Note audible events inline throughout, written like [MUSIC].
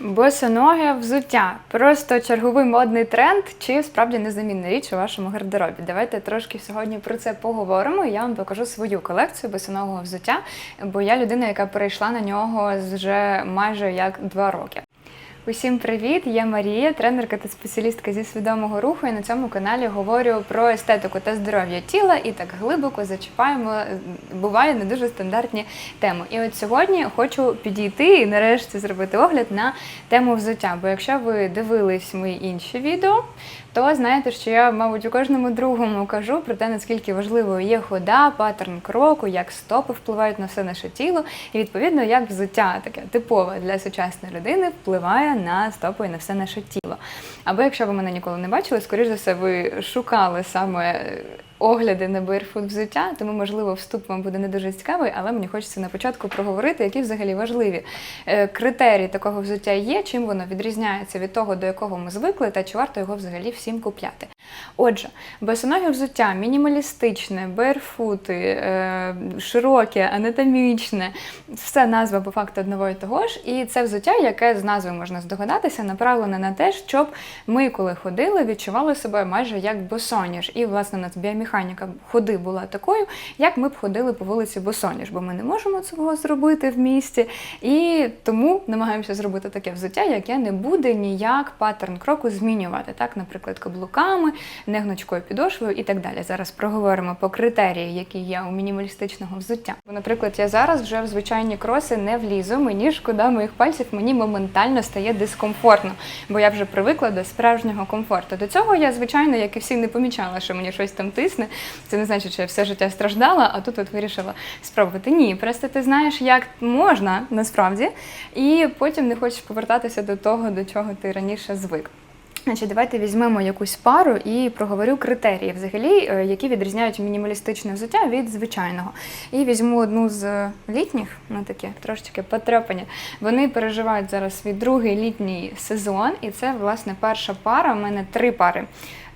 Босоноге взуття просто черговий модний тренд чи справді незамінна річ у вашому гардеробі. Давайте трошки сьогодні про це поговоримо. Я вам покажу свою колекцію босоногого взуття, бо я людина, яка перейшла на нього вже майже як два роки. Усім привіт! Я Марія, тренерка та спеціалістка зі свідомого руху. І на цьому каналі говорю про естетику та здоров'я тіла і так глибоко зачіпаємо, буває не дуже стандартні теми. І от сьогодні хочу підійти і нарешті зробити огляд на тему взуття. Бо якщо ви дивились мої інші відео, то знаєте, що я, мабуть, у кожному другому кажу про те, наскільки важливою є хода, паттерн кроку, як стопи впливають на все наше тіло, і відповідно як взуття таке типове для сучасної людини впливає на стопи і на все наше тіло. Або якщо ви мене ніколи не бачили, скоріш за все, ви шукали саме. Огляди на barefoot взуття, тому можливо вступ вам буде не дуже цікавий, але мені хочеться на початку проговорити, які взагалі важливі е, критерії такого взуття є, чим воно відрізняється від того, до якого ми звикли, та чи варто його взагалі всім купляти. Отже, босоноге взуття мінімалістичне, берфути, е, широке, анатомічне, все назва по факту одного і того ж. І це взуття, яке з назви можна здогадатися, направлене на те, щоб ми, коли ходили, відчували себе майже як босоніж. І, власне, у нас біомеханіка ходи була такою, як ми б ходили по вулиці Босоніж, бо ми не можемо цього зробити в місті. І тому намагаємося зробити таке взуття, яке не буде ніяк паттерн кроку змінювати. Так, наприклад, каблуками, не гнучкою підошвою і так далі. Зараз проговоримо по критерії, які є у мінімалістичного взуття. Бо, наприклад, я зараз вже в звичайні кроси не влізу, мені шкода моїх пальців, мені моментально стає дискомфортно, бо я вже привикла до справжнього комфорту. До цього я, звичайно, як і всі, не помічала, що мені щось там тисне. Це не значить, що я все життя страждала, а тут от вирішила спробувати. Ні, просто ти знаєш, як можна насправді, і потім не хочеш повертатися до того, до чого ти раніше звик. Значить, давайте візьмемо якусь пару і проговорю критерії, взагалі, е, які відрізняють мінімалістичне взуття від звичайного. І візьму одну з літніх, ну таке трошечки потрепані. Вони переживають зараз свій другий літній сезон, і це власне перша пара. У мене три пари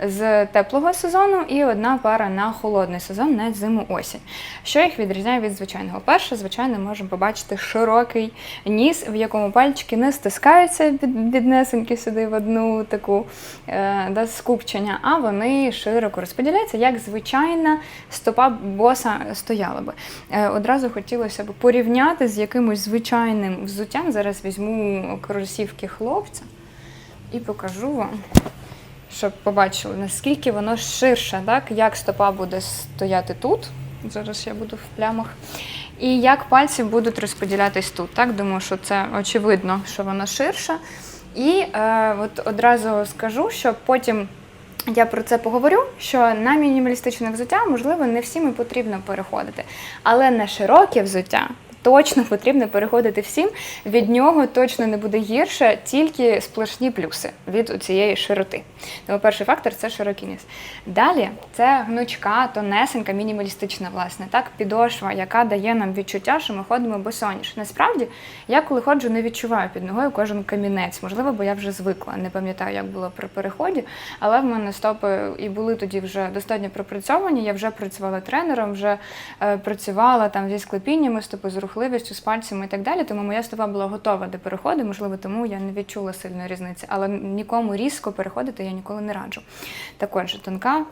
з теплого сезону і одна пара на холодний сезон на зиму осінь. Що їх відрізняє від звичайного? Перше, звичайно, можемо побачити широкий ніс, в якому пальчики не стискаються від, віднесеньки сюди в одну таку е, да, скупчення, а вони широко розподіляються, як звичайна стопа боса стояла би. Е, одразу хотілося б порівняти з якимось звичайним взуттям. Зараз візьму кросівки хлопця і покажу вам щоб побачили, наскільки воно ширше, так? як стопа буде стояти тут. Зараз я буду в плямах. І як пальці будуть розподілятись тут. Так? Думаю, що це очевидно, що воно ширше. І е, от одразу скажу, що потім я про це поговорю, що на мінімалістичне взуття, можливо, не всім і потрібно переходити. Але на широке взуття точно потрібно переходити всім. Від нього точно не буде гірше, тільки сплошні плюси від цієї широти. Тому перший фактор це широкий ніс. Далі це гнучка, тонесенька, мінімалістична, власне, так, підошва, яка дає нам відчуття, що ми ходимо босоніж. Насправді, я коли ходжу, не відчуваю під ногою кожен камінець. Можливо, бо я вже звикла. Не пам'ятаю, як було при переході, але в мене стопи і були тоді вже достатньо пропрацьовані. Я вже працювала тренером, вже е, працювала там зі склепіннями стопи, з рухливістю, з пальцями і так далі. Тому моя стопа була готова до переходу. Можливо, тому я не відчула сильної різниці. Але нікому різко переходити я ніколи не раджу. Так отже, тонка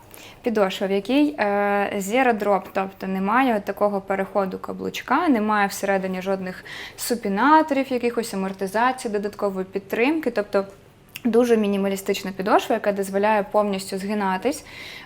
підошва, в якій е, drop, тобто немає такого переходу каблучка, немає всередині жодних супінаторів, якихось амортизацій, додаткової підтримки. тобто Дуже мінімалістична підошва, яка дозволяє повністю згинатись.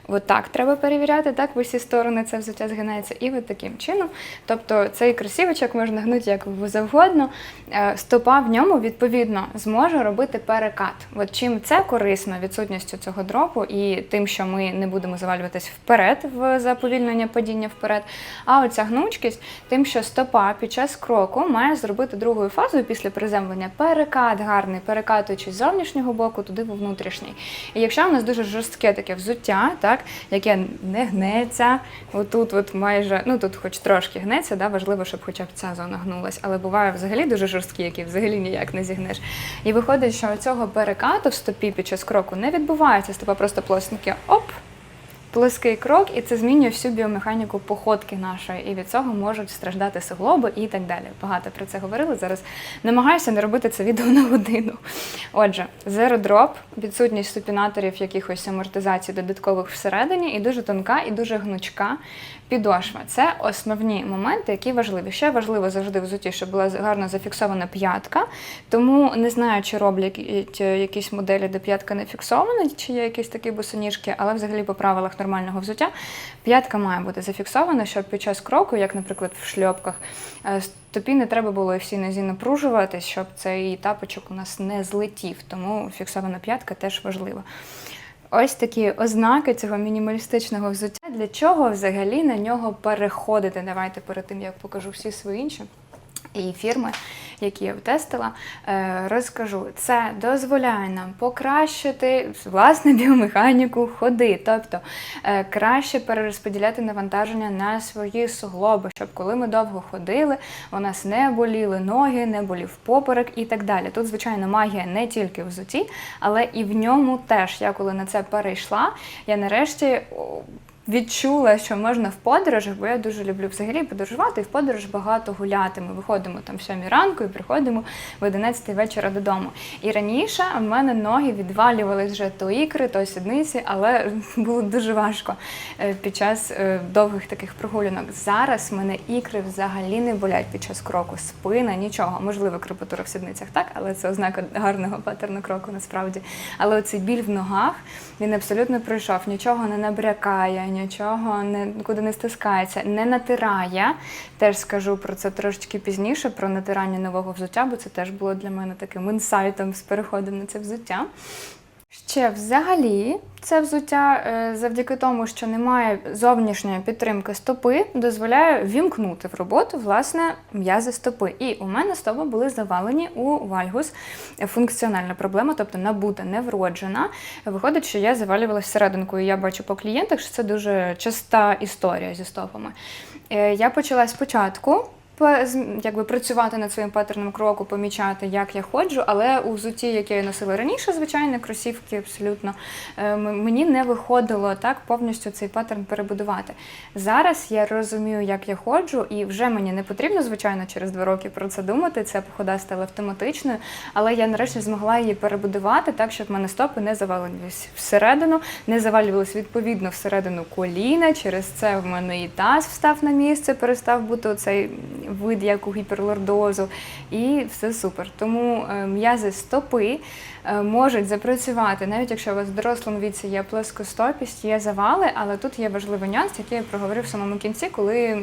От так треба перевіряти, так в усі сторони це взуття згинається, і от таким чином. Тобто цей кросівочок можна гнути як завгодно. Е, Стопа в ньому відповідно зможе робити перекат. От чим це корисно відсутністю цього дропу і тим, що ми не будемо завалюватись вперед в заповільнення падіння вперед. А оця гнучкість, тим, що стопа під час кроку має зробити другою фазою після приземлення перекат гарний, перекатуючись з зовнішнього боку туди в внутрішній. І якщо у нас дуже жорстке таке взуття, так, яке не гнеться, отут от майже, ну тут хоч трошки гнеться, да, важливо, щоб хоча б ця зона гнулась, але буває взагалі дуже жорсткі, які взагалі ніяк не зігнеш. І виходить, що цього перекату в стопі під час кроку не відбувається, стопа просто плосненьке оп. Плоский крок, і це змінює всю біомеханіку походки нашої. І від цього можуть страждати суглоби і так далі. Багато про це говорили. Зараз намагаюся не робити це відео на годину. Отже, drop, відсутність супінаторів, якихось амортизацій додаткових всередині, і дуже тонка, і дуже гнучка підошва. Це основні моменти, які важливі. Ще важливо завжди в взутті, щоб була гарно зафіксована п'ятка. Тому не знаю, чи роблять якісь моделі, де п'ятка не фіксована, чи є якісь такі босоніжки, але взагалі по правилах нормального взуття п'ятка має бути зафіксована, щоб під час кроку, як, наприклад, в шльопках, е, стопі не треба було всі нозі напружувати, щоб цей тапочок у нас не злетів. Тому фіксована п'ятка теж важлива. Ось такі ознаки цього мінімалістичного взуття. Для чого взагалі на нього переходити? Давайте перед тим як покажу всі свої інші і фірми, які я тестила, е, розкажу. Це дозволяє нам покращити власне біомеханіку ходи, тобто е, краще перерозподіляти навантаження на свої суглоби, щоб коли ми довго ходили, у нас не боліли ноги, не болів поперек і так далі. Тут, звичайно, магія не тільки в взуті, але і в ньому теж. Я коли на це перейшла, я нарешті відчула, що можна в подорожах, бо я дуже люблю взагалі подорожувати і в подорож багато гуляти. Ми виходимо там в 7 ранку і приходимо в 11 вечора додому. І раніше в мене ноги відвалювались вже то ікри, то сідниці, але [LAUGHS] було дуже важко е, під час е, довгих таких прогулянок. Зараз в мене ікри взагалі не болять під час кроку, спина, нічого. Можливо, крепатура в сідницях, так, але це ознака гарного патерну кроку насправді. Але оцей біль в ногах він абсолютно пройшов, нічого не набрякає нічого нікуди не стискається, не натирає. Теж скажу про це трошечки пізніше, про натирання нового взуття, бо це теж було для мене таким інсайтом з переходом на це взуття. Ще взагалі це взуття е, завдяки тому, що немає зовнішньої підтримки стопи, дозволяє вімкнути в роботу власне м'язи стопи. І у мене стопи були завалені у вальгус. Функціональна проблема, тобто набута, не вроджена. Виходить, що я завалювалася всерединку, і я бачу по клієнтах, що це дуже часта історія зі стопами. Е, я почала спочатку якби працювати над своїм патерном кроку, помічати, як я ходжу, але у взутті, яке я носила раніше, звичайно, кросівки абсолютно е, мені не виходило так повністю цей паттерн перебудувати. Зараз я розумію, як я ходжу, і вже мені не потрібно, звичайно, через два роки про це думати. Ця похода стала автоматичною, але я нарешті змогла її перебудувати так, щоб в мене стопи не завалювалися всередину, не завалювалися відповідно всередину коліна. Через це в мене і таз встав на місце, перестав бути оцей вид як у гіперлордозу, і все супер. Тому е, м'язи стопи е, можуть запрацювати, навіть якщо у вас в дорослому віці є плоскостопість, є завали, але тут є важливий нюанс, який я проговорив в самому кінці, коли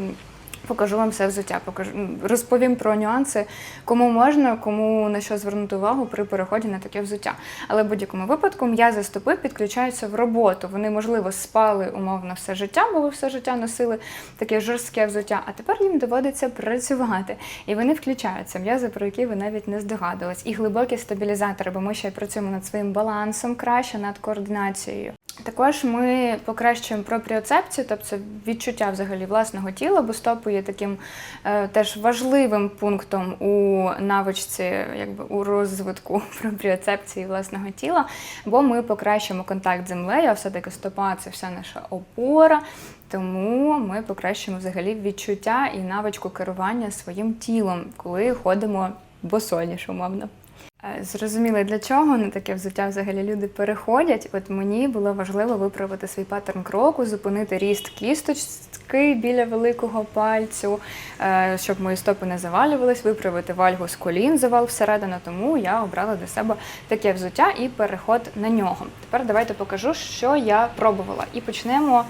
Покажу вам все взуття, покажу розповім про нюанси, кому можна, кому на що звернути увагу при переході на таке взуття. Але в будь-якому випадку м'язи стопи підключаються в роботу. Вони, можливо, спали умовно все життя, бо ви все життя носили таке жорстке взуття, а тепер їм доводиться працювати. І вони включаються, м'язи, про які ви навіть не здогадувались. І глибокі стабілізатори, бо ми ще працюємо над своїм балансом краще, над координацією. Також ми покращуємо пропріоцепцію, тобто відчуття взагалі власного тіла, бо стопи є таким е, теж важливим пунктом у навичці, якби у розвитку [LAUGHS] пропріоцепції власного тіла, бо ми покращуємо контакт з землею, а все-таки стопа це вся наша опора. Тому ми покращуємо взагалі відчуття і навичку керування своїм тілом, коли ходимо босоніж, умовно. Е, зрозуміли, для чого на таке взуття взагалі люди переходять. От мені було важливо виправити свій паттерн кроку, зупинити ріст кісточки біля великого пальцю, е, щоб мої стопи не завалювались, виправити вальгу з колін, завал всередину. Тому я обрала для себе таке взуття і переход на нього. Тепер давайте покажу, що я пробувала. І почнемо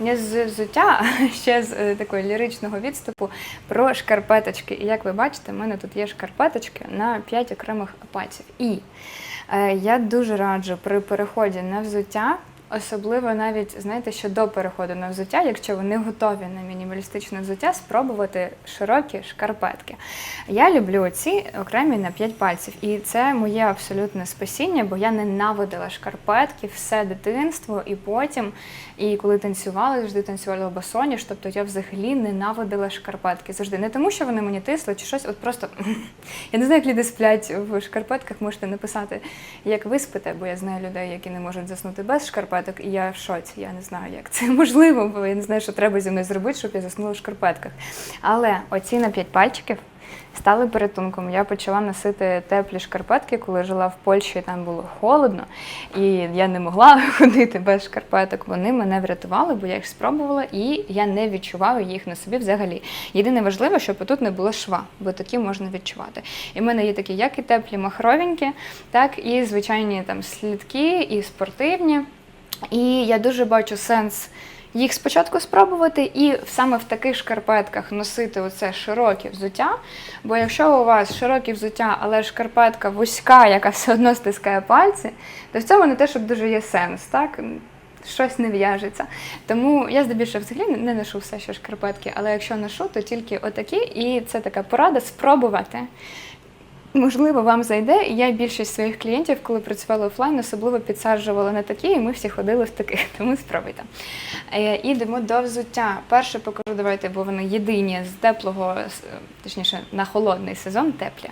не з взуття, а ще з такої такого ліричного відступу про шкарпеточки. І як ви бачите, в мене тут є шкарпеточки на 5 окремих пальців. І е, я дуже раджу при переході на взуття Особливо навіть знаєте, що до переходу на взуття, якщо ви не готові на мінімалістичне взуття, спробувати широкі шкарпетки. Я люблю ці окремі на 5 пальців, і це моє абсолютне спасіння, бо я ненавидила шкарпетки все дитинство, і потім, і коли танцювала, завжди танцювала басоніж, тобто я взагалі ненавидила шкарпетки. Завжди не тому, що вони мені тисли чи щось. От просто [LAUGHS] я не знаю, як люди сплять в шкарпетках. Можете написати, як ви спите, бо я знаю людей, які не можуть заснути без шкарпеток шкарпеток, і я в шоці. Я не знаю, як це можливо, бо я не знаю, що треба зі мною зробити, щоб я заснула в шкарпетках. Але оці на 5 пальчиків стали порятунком. Я почала носити теплі шкарпетки, коли жила в Польщі, і там було холодно, і я не могла [LAUGHS] ходити без шкарпеток. Вони мене врятували, бо я їх спробувала, і я не відчуваю їх на собі взагалі. Єдине важливе, щоб тут не було шва, бо такі можна відчувати. І в мене є такі, як і теплі махровенькі, так і звичайні там слідки, і спортивні. І я дуже бачу сенс їх спочатку спробувати, і саме в таких шкарпетках носити оце широке взуття. Бо якщо у вас широке взуття, але шкарпетка вузька, яка все одно стискає пальці, то в цьому не те, щоб дуже є сенс, так? Щось не в'яжеться. Тому я здебільшого взагалі не ношу все, що шкарпетки, але якщо ношу, то тільки отакі. І це така порада спробувати. Можливо, вам зайде, і я більшість своїх клієнтів, коли працювала офлайн, особливо підсаджувала на такі, і ми всі ходили в таких, [LAUGHS] тому спробуйте. Е, Ідемо до взуття. Перше покажу, давайте, бо вони єдині з теплого, точніше, на холодний сезон теплі.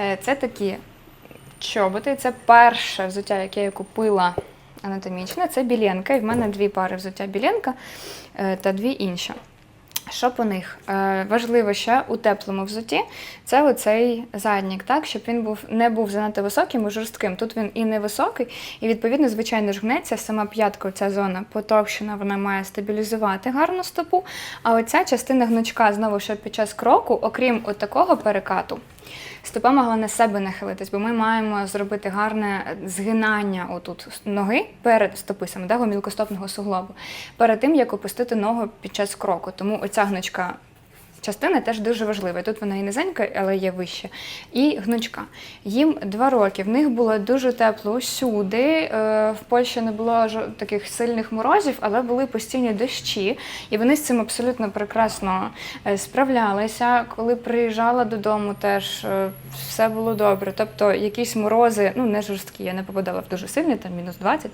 Е, Це такі чоботи. Це перше взуття, яке я купила анатомічне. Це білянка. І в мене дві пари взуття білянка е, та дві інші. Що по них? Е, важливо ще у теплому взуті, це оцей заднік, так, щоб він був, не був занадто високим і жорстким. Тут він і не високий, і відповідно, звичайно, ж гнеться сама п'ятка, ця зона потовщена, вона має стабілізувати гарну стопу. А оця частина гнучка, знову ще під час кроку, окрім такого перекату, стопа могла на себе нахилитись, бо ми маємо зробити гарне згинання отут ноги перед стописами, да, гомілкостопного суглобу, перед тим, як опустити ногу під час кроку. Тому оця гнучка частина теж дуже важлива. Тут вона і низенька, але є вище. І гнучка. Їм два роки. В них було дуже тепло усюди. Е, В Польщі не було таких сильних морозів, але були постійні дощі, і вони з цим абсолютно прекрасно е, справлялися. Коли приїжджала додому, теж е, все було добре. Тобто якісь морози, ну не жорсткі, я не попадала в дуже сильні, там мінус 20,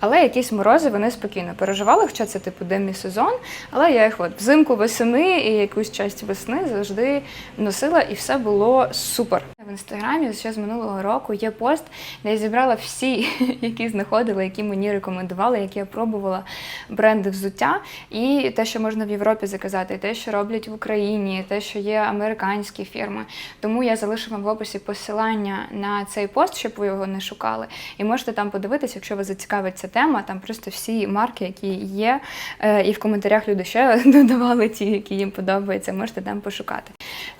але якісь морози вони спокійно переживали, хоча це типу демі-сезон. Але я їх от взимку восени і якусь часть весни завжди носила, і все було супер. В інстаграмі ще з минулого року є пост, де я зібрала всі, [LAUGHS] які знаходила, які мені рекомендували, які я пробувала бренди взуття, і те, що можна в Європі заказати, і те, що роблять в Україні, і те, що є американські фірми. Тому я залишу вам в описі посилання на цей пост, щоб ви його не шукали. І можете там подивитися, якщо вас зацікавить тема, там просто всі марки, які є. Е, І в коментарях люди ще [LAUGHS] додавали ті, які їм подобаються, можете там пошукати.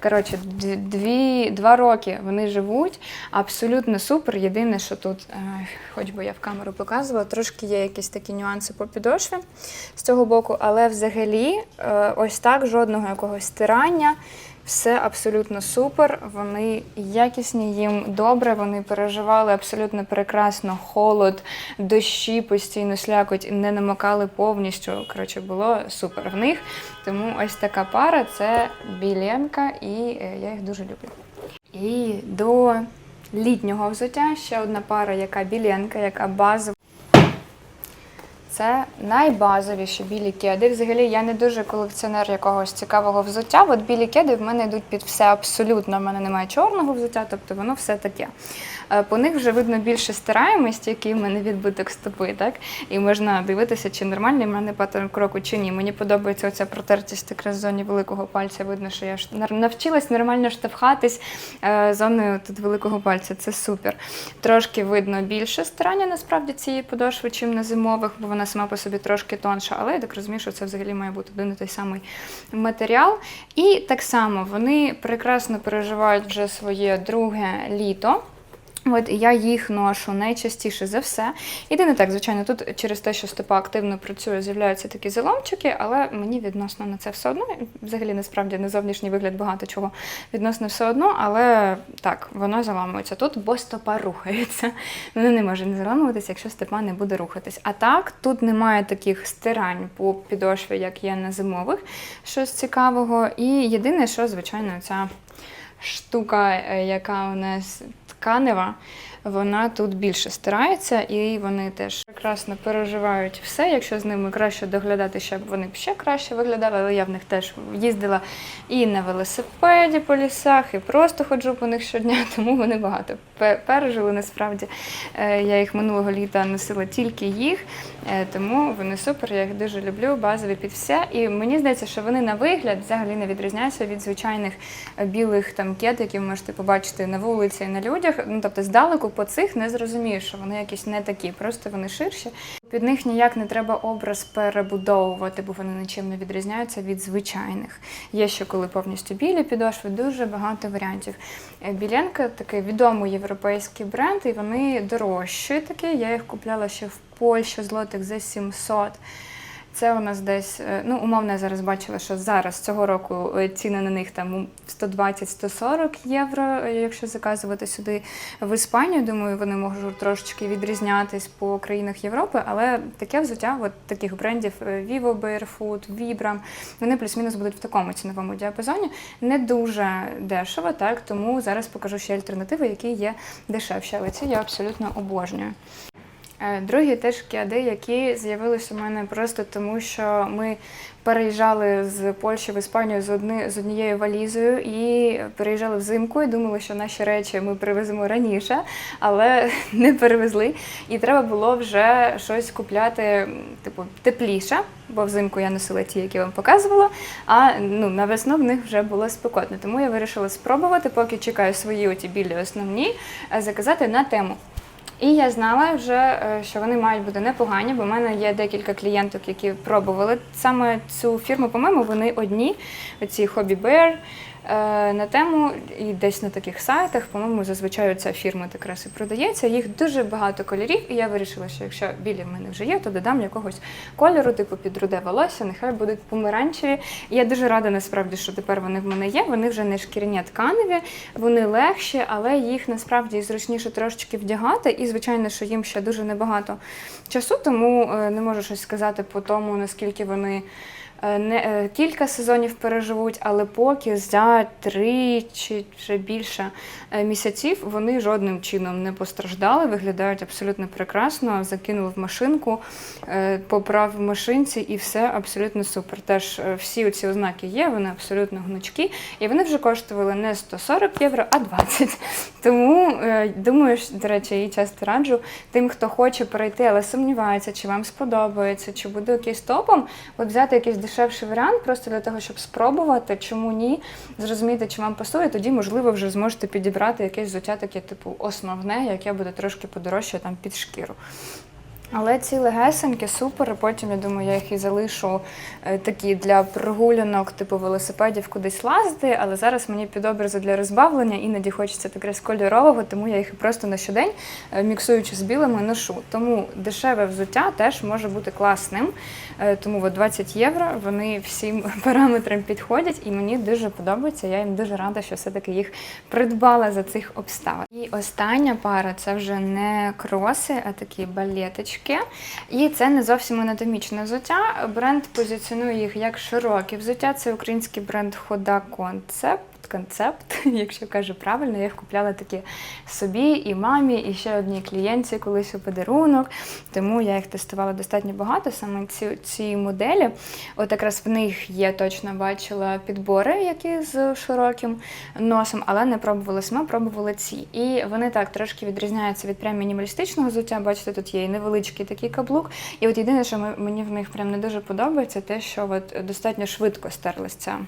Коротше, дві, два роки вони живуть, абсолютно супер. Єдине, що тут, е, хоч би я в камеру показувала, трошки є якісь такі нюанси по підошві з цього боку, але взагалі е, ось так жодного якогось стирання. Все абсолютно супер. Вони якісні, їм добре. Вони переживали абсолютно прекрасно холод, дощі постійно слякоть, не намокали повністю. Коротше, було супер в них. Тому ось така пара це біленка, і е, я їх дуже люблю. І до літнього взуття ще одна пара, яка біленка, яка базова. Це найбазовіші білі кеди. Взагалі я не дуже колекціонер якогось цікавого взуття. От білі кеди в мене йдуть під все абсолютно. В мене немає чорного взуття, тобто воно все таке. Е, По них вже видно більше стираємості, який в мене відбиток стопи, так? І можна дивитися, чи нормальний в мене паттерн кроку, чи ні. Мені подобається оця протертість якраз в зоні великого пальця. Видно, що я навчилась нормально штовхатись е, зоною тут великого пальця. Це супер. Трошки видно більше стирання насправді цієї подошви, чим на зимових, бо вона сама по собі трошки тонша. Але я так розумію, що це взагалі має бути один і той самий матеріал. І так само вони прекрасно переживають вже своє друге літо. От я їх ношу найчастіше за все. Єдине так, звичайно, тут через те, що стопа активно працює, з'являються такі заломчики, але мені відносно на це все одно. Взагалі, насправді, на зовнішній вигляд багато чого відносно все одно, але так, воно заламується тут, бо стопа рухається. Воно не може не заламуватися, якщо стопа не буде рухатись. А так, тут немає таких стирань по підошві, як є на зимових, щось цікавого. І єдине, що, звичайно, ця штука, е, яка у нас тканева, вона тут більше стирається, і вони теж прекрасно переживають все. Якщо з ними краще доглядати, щоб вони б ще краще виглядали, але я в них теж їздила і на велосипеді по лісах, і просто ходжу по них щодня, [LAUGHS] тому вони багато пережили насправді. Е, Я їх минулого літа носила тільки їх, е, тому вони супер, я їх дуже люблю, базові під все. І мені здається, що вони на вигляд взагалі не відрізняються від звичайних е, білих там кет, які ви можете побачити на вулиці і на людях. Ну тобто здалеку по цих не зрозумієш, що вони якісь не такі, просто вони ширші. Під них ніяк не треба образ перебудовувати, бо вони нічим не відрізняються від звичайних. Є ще коли повністю білі підошви, дуже багато варіантів. Е, Біленка такий відомий європейський бренд, і вони дорожчі такі. Я їх купляла ще в Польщі злотих за 700. Це у нас десь, е, ну умовно, я зараз бачила, що зараз цього року е, ціни на них там 120-140 євро, е, якщо заказувати сюди в Іспанію. Думаю, вони можуть трошечки відрізнятись по країнах Європи, але таке взуття, от таких брендів Vivo, Barefoot, Vibram, вони плюс-мінус будуть в такому ціновому діапазоні. Не дуже дешево, так тому зараз покажу ще альтернативи, які є дешевші, але ці я абсолютно обожнюю. Е, Другі теж кіади, які з'явилися у мене просто тому, що ми переїжджали з Польщі в Іспанію з, одни, з однією валізою і переїжджали взимку і думали, що наші речі ми привеземо раніше, але [LAUGHS] не перевезли. І треба було вже щось купляти, типу, тепліше, бо взимку я носила ті, які вам показувала. А ну, на весну в них вже було спекотно. Тому я вирішила спробувати, поки чекаю свої оті білі основні, е, заказати на тему. І я знала вже, е, що вони мають бути непогані, бо в мене є декілька клієнток, які пробували саме цю фірму. По-моєму, вони одні, оці Hobby Bear, на тему і десь на таких сайтах, по-моєму, зазвичай ця фірма якраз і продається. Їх дуже багато кольорів, і я вирішила, що якщо білі в мене вже є, то додам якогось кольору, типу під руде волосся, нехай будуть помаранчеві. Я дуже рада насправді, що тепер вони в мене є. Вони вже не шкіряні тканеві, вони легші, але їх насправді зручніше трошечки вдягати. І звичайно, що їм ще дуже небагато часу, тому е, не можу щось сказати по тому, наскільки вони. Е, Не е, кілька сезонів переживуть, але поки за три чи вже більше е, місяців вони жодним чином не постраждали, виглядають абсолютно прекрасно. Закинув машинку, поправ в машинці, і все абсолютно супер. Теж всі ці ознаки є, вони абсолютно гнучкі, і вони вже коштували не 140 євро, а 20. [LAUGHS] Тому думаю, до речі, її часто раджу тим, хто хоче перейти, але сумнівається, чи вам сподобається, чи буде якийсь топом. От взяти якийсь дешевший варіант, просто для того, щоб спробувати, чому ні, зрозуміти, чи вам пасує, тоді, можливо, вже зможете підібрати якесь взуття таке, типу, основне, яке буде трошки подорожче там під шкіру. Але ці легесенькі супер, потім я думаю, я їх і залишу е, такі для прогулянок, типу велосипедів кудись лазити. Але зараз мені під образи для розбавлення іноді хочеться якраз кольорового, тому я їх просто на щодень, е, міксуючи з білими, ношу. Тому дешеве взуття теж може бути класним. Е, Тому от 20 євро вони всім [LAUGHS] параметрам підходять, і мені дуже подобається. Я їм дуже рада, що все-таки їх придбала за цих обставин. І остання пара це вже не кроси, а такі балеточки. І це не зовсім анатомічне взуття. Бренд позиціонує їх як широкі взуття. Це український бренд Хода Концепт. Концепт, [LAUGHS] якщо кажу правильно, я їх купляла такі собі і мамі, і ще одній клієнтці колись у подарунок. Тому я їх тестувала достатньо багато, саме ці, ці моделі. От якраз в них є точно бачила підбори, які з широким носом, але не пробували сама, пробували ці. І вони так трошки відрізняються від прям мінімалістичного взуття. Бачите, тут є і невеличкий такий каблук. І от єдине, що мені в них прям не дуже подобається, те, що от достатньо швидко стерлась ця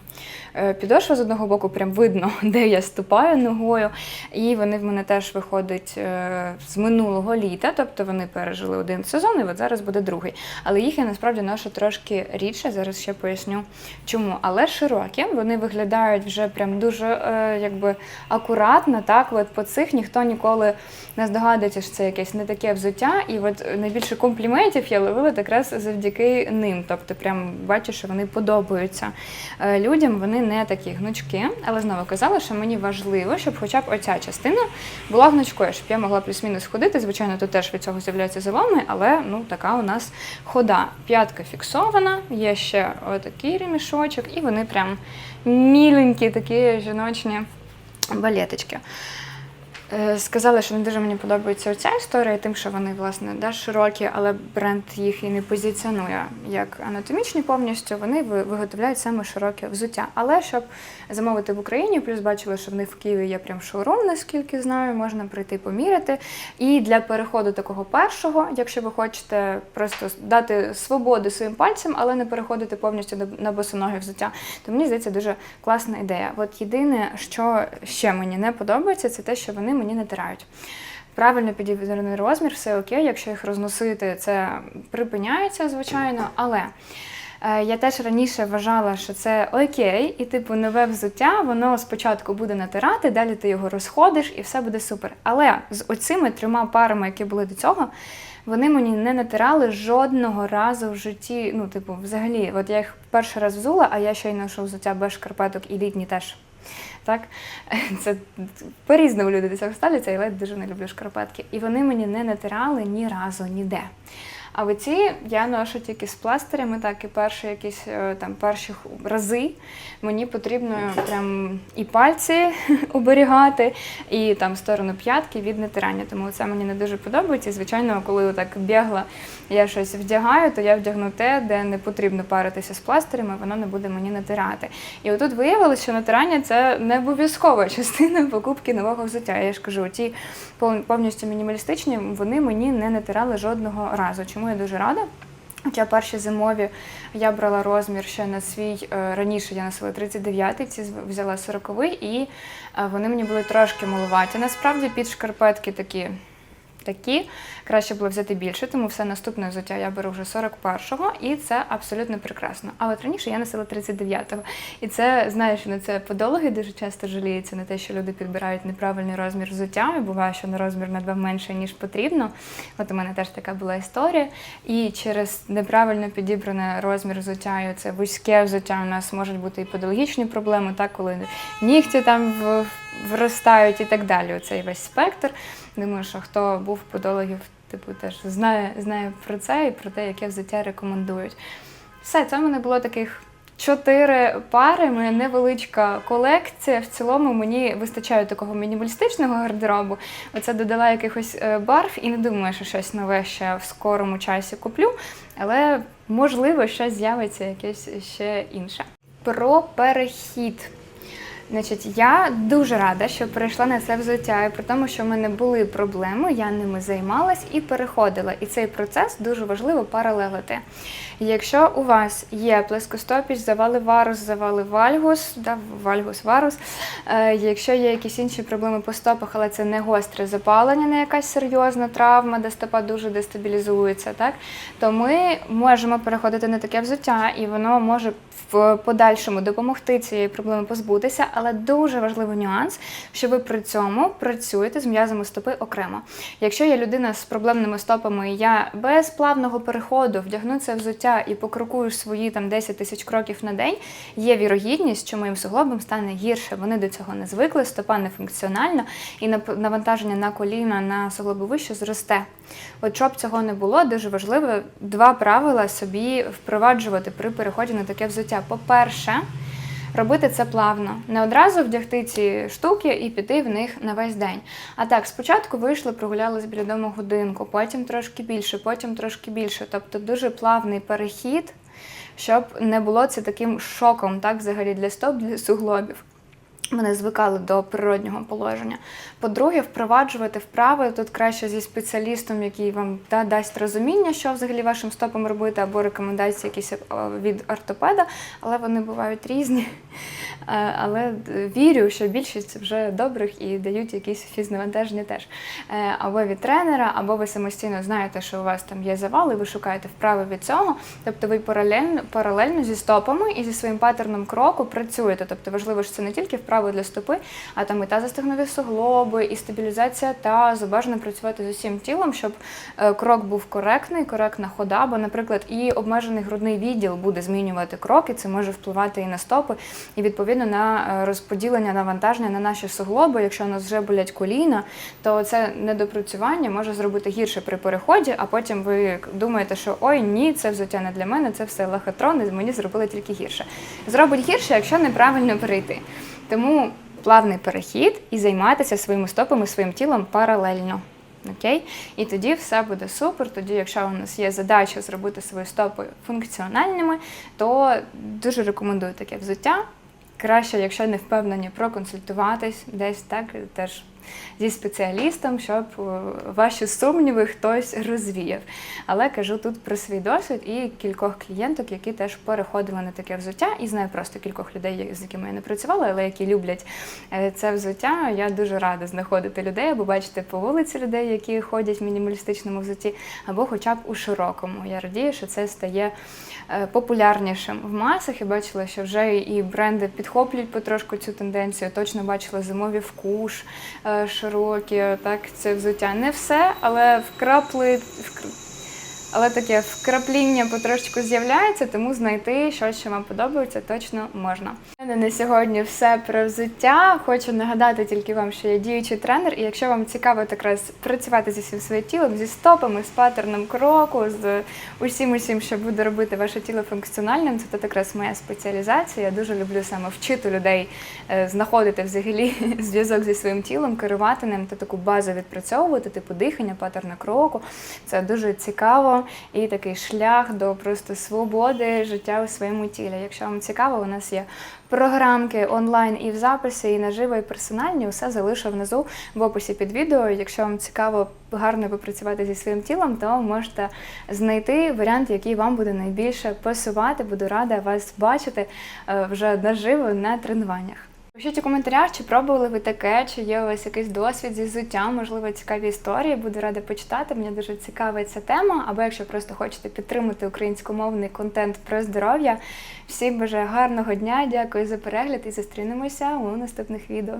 е, підошва з одного боку, прям видно, [LAUGHS] де я ступаю ногою. І вони в мене теж виходять е, з минулого літа, тобто вони пережили один сезон, і от зараз буде другий. Але їх я насправді ношу трошки рідше. Зараз ще поясню чому. Але широкі, вони виглядають вже прям дуже е, якби акуратно. Так, от по цих ніхто ніколи не здогадується, що це якесь не таке взуття. І от найбільше компліментів я ловила якраз завдяки ним. Тобто, прям бачу, що вони подобаються е, людям. Вони не такі гнучки, але знову казала, що мені важливо, щоб хоча б оця частина була гнучкою, щоб я могла плюс-мінус ходити. Звичайно, тут теж від цього з'являються заломи, але ну така у нас хода. П'ятка фіксована, є ще отакий ремішочок, і вони прям міленькі, такі жіночні балеточки. Е, Сказали, що не дуже мені подобається оця історія, тим, що вони власне да, широкі, але бренд їх і не позиціонує як анатомічні повністю. Вони виготовляють саме широке взуття. Але щоб замовити в Україні, плюс бачили, що в них в Києві є прям шоурум, наскільки знаю, можна прийти поміряти. І для переходу такого першого, якщо ви хочете просто дати свободу своїм пальцям, але не переходити повністю на- босоноге взуття, то мені здається дуже класна ідея. От єдине, що ще мені не подобається, це те, що вони мені натирають. Правильно підібраний розмір, все окей. Якщо їх розносити, це припиняється, звичайно, але. е, Я теж раніше вважала, що це окей, і типу нове взуття, воно спочатку буде натирати, далі ти його розходиш і все буде супер. Але з оцими трьома парами, які були до цього, вони мені не натирали жодного разу в житті. Ну, типу, взагалі, от я їх перший раз взула, а я ще й ношу взуття без шкарпеток і літні теж. Так, [LAUGHS] це по-різному люди до цього ставляться, я я дуже не люблю шкарпетки. І вони мені не натирали ні разу ніде. А оці я ношу тільки з пластирями, так і перші якісь е, там перші рази мені потрібно прям і пальці [LAUGHS] оберігати, і там сторону п'ятки від натирання. Тому це мені не дуже подобається. І, звичайно, коли так бігла, я щось вдягаю, то я вдягну те, де не потрібно паритися з пластирями, воно не буде мені натирати. І отут виявилося, що натирання це не обов'язкова частина покупки нового взуття. Я ж кажу, ті пов- повністю мінімалістичні, вони мені не натирали жодного разу. Чому я дуже рада? Хоча перші зимові я брала розмір ще на свій е, раніше я носила 39-й, ці взяла 40-й, і е, вони мені були трошки малуваті. Насправді під шкарпетки такі. Такі краще було взяти більше, тому все наступне взуття я беру вже 41-го, і це абсолютно прекрасно. А от раніше я носила 39-го. І це знаєш, на це подологи дуже часто жаліються на те, що люди підбирають неправильний розмір взуття. І буває, що на розмір на два менше ніж потрібно. От у мене теж така була історія. І через неправильно підібраний розмір взуття, і це вузьке взуття, у нас можуть бути і подологічні проблеми, так коли нігті там в- вростають і так далі. Оцей весь спектр. Думаю, що хто був подологів, типу, теж знає, знає про це і про те, яке взуття рекомендують. Все, це в мене було таких чотири пари, моя невеличка колекція. В цілому мені вистачає такого мінімалістичного гардеробу. Оце додала якихось е, барв і не думаю, що щось нове ще в скорому часі куплю, але можливо щось з'явиться якесь ще інше. Про перехід. Значить, я дуже рада, що перейшла на це взуття, і при тому, що в мене були проблеми, я ними займалась і переходила. І цей процес дуже важливо паралелити. Якщо у вас є плескостопіч, завали варус, завали вальгус, да, вальгус, варус, е, якщо є якісь інші проблеми по стопах, але це не гостре запалення, не якась серйозна травма, де стопа дуже дестабілізується, так, то ми можемо переходити на таке взуття, і воно може в подальшому допомогти цієї проблеми позбутися, але дуже важливий нюанс, що ви при цьому працюєте з м'язами стопи окремо. Якщо є людина з проблемними стопами, я без плавного переходу вдягну це взуття і покрокую свої там 10 тисяч кроків на день, є вірогідність, що моїм суглобам стане гірше. Вони до цього не звикли, стопа не функціональна, і навантаження на коліна на суглоби вище зросте. От щоб цього не було, дуже важливо два правила собі впроваджувати при переході на таке взуття. По-перше, робити це плавно, не одразу вдягти ці штуки і піти в них на весь день. А так, спочатку вийшли, прогулялись біля дому годинку, потім трошки більше, потім трошки більше. Тобто дуже плавний перехід, щоб не було це таким шоком, так, взагалі для стоп, для суглобів. Вони звикали до природнього положення. По-друге, впроваджувати вправи тут краще зі спеціалістом, який вам да, дасть розуміння, що взагалі вашим стопом робити, або рекомендації якісь е, від ортопеда, але вони бувають різні. Е, Але вірю, що більшість вже добрих і дають якісь фізнавантаження теж. Е, Або від тренера, або ви самостійно знаєте, що у вас там є завал, і ви шукаєте вправи від цього. Тобто ви паралельно, паралельно зі стопами і зі своїм паттерном кроку працюєте. Тобто важливо, що це не тільки вправи для стопи, а там і тазостегнові суглоби, і стабілізація тазу. Бажано працювати з усім тілом, щоб е, крок був коректний, коректна хода. Бо, наприклад, і обмежений грудний відділ буде змінювати кроки, це може впливати і на стопи, і відповідно на е, розподілення навантаження на наші суглоби. Якщо у нас вже болять коліна, то це недопрацювання може зробити гірше при переході, а потім ви думаєте, що ой, ні, це взуття не для мене, це все лохотрон, і мені зробили тільки гірше. Зробить гірше, якщо неправильно перейти. Тому плавний перехід і займатися своїми стопами, своїм тілом паралельно. Окей? І тоді все буде супер. Тоді, якщо у нас є задача зробити свої стопи функціональними, то дуже рекомендую таке взуття. Краще, якщо не впевнені, проконсультуватись десь так теж зі спеціалістом, щоб е, ваші сумніви хтось розвіяв. Але кажу тут про свій досвід і кількох клієнток, які теж переходили на таке взуття, і знаю просто кількох людей, з якими я не працювала, але які люблять е, це взуття. Я дуже рада знаходити людей або бачити по вулиці людей, які ходять в мінімалістичному взутті, або хоча б у широкому. Я радію, що це стає е, популярнішим в масах і бачила, що вже і бренди підхоплюють потрошку цю тенденцію. Точно бачила зимові вкуш широкі, так це взуття. Не все, але вкрапли. Але таке вкрапління потрошечку з'являється, тому знайти щось, що вам подобається, точно можна. У мене на сьогодні все про взуття. Хочу нагадати тільки вам, що я діючий тренер, і якщо вам цікаво якраз працювати зі всім своїм тілом, зі стопами, з паттерном кроку, з усім усім, що буде робити ваше тіло функціональним, це якраз моя спеціалізація. Я дуже люблю саме вчити людей е, знаходити взагалі [LAUGHS] зв'язок зі своїм тілом, керувати ним та таку базу відпрацьовувати, типу дихання, паттерна кроку. Це дуже цікаво і такий шлях до просто свободи життя у своєму тілі. Якщо вам цікаво, у нас є програмки онлайн і в записі, і наживо, і персональні. Усе залишу внизу в описі під відео. Якщо вам цікаво гарно попрацювати зі своїм тілом, то можете знайти варіант, який вам буде найбільше пасувати. Буду рада вас бачити е, вже наживо на тренуваннях. Пишіть у коментарях, чи пробували ви таке, чи є у вас якийсь досвід зі взуттям, можливо, цікаві історії. Буду рада почитати. Мені дуже цікава ця тема. Або якщо просто хочете підтримати українськомовний контент про здоров'я. Всім бажаю гарного дня, дякую за перегляд і зустрінемося у наступних відео.